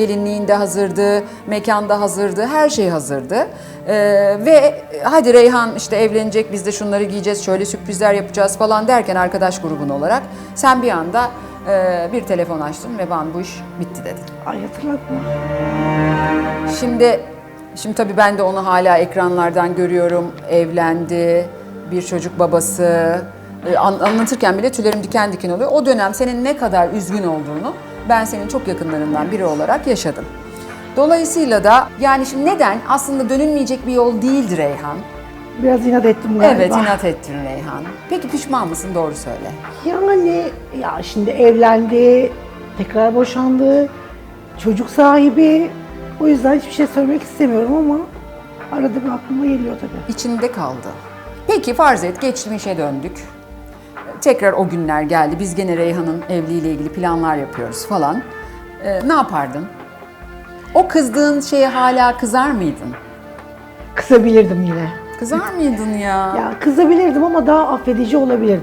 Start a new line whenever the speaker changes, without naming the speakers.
Gelinliğin de hazırdı, mekan da hazırdı, her şey hazırdı. Ee, ve hadi Reyhan işte evlenecek, biz de şunları giyeceğiz, şöyle sürprizler yapacağız falan derken arkadaş grubun olarak sen bir anda e, bir telefon açtın ve ben bu iş bitti dedin.
Ay hatırlatma.
Şimdi şimdi tabii ben de onu hala ekranlardan görüyorum. Evlendi, bir çocuk babası. Ee, an- anlatırken bile tüylerim diken diken oluyor. O dönem senin ne kadar üzgün olduğunu ben senin çok yakınlarından biri olarak yaşadım. Dolayısıyla da yani şimdi neden aslında dönülmeyecek bir yol değildi Reyhan.
Biraz inat ettim galiba.
Evet inat ettin Reyhan. Peki pişman mısın doğru söyle.
Yani ya şimdi evlendi, tekrar boşandı, çocuk sahibi. O yüzden hiçbir şey söylemek istemiyorum ama arada bir aklıma geliyor tabii.
içinde kaldı. Peki farz et geçmişe döndük. Tekrar o günler geldi. Biz gene Reyhan'ın evliliğiyle ilgili planlar yapıyoruz falan. Ee, ne yapardın? O kızdığın şeye hala kızar mıydın?
Kısabilirdim yine.
Kızar mıydın ya?
Ya kızabilirdim ama daha affedici olabilirdim.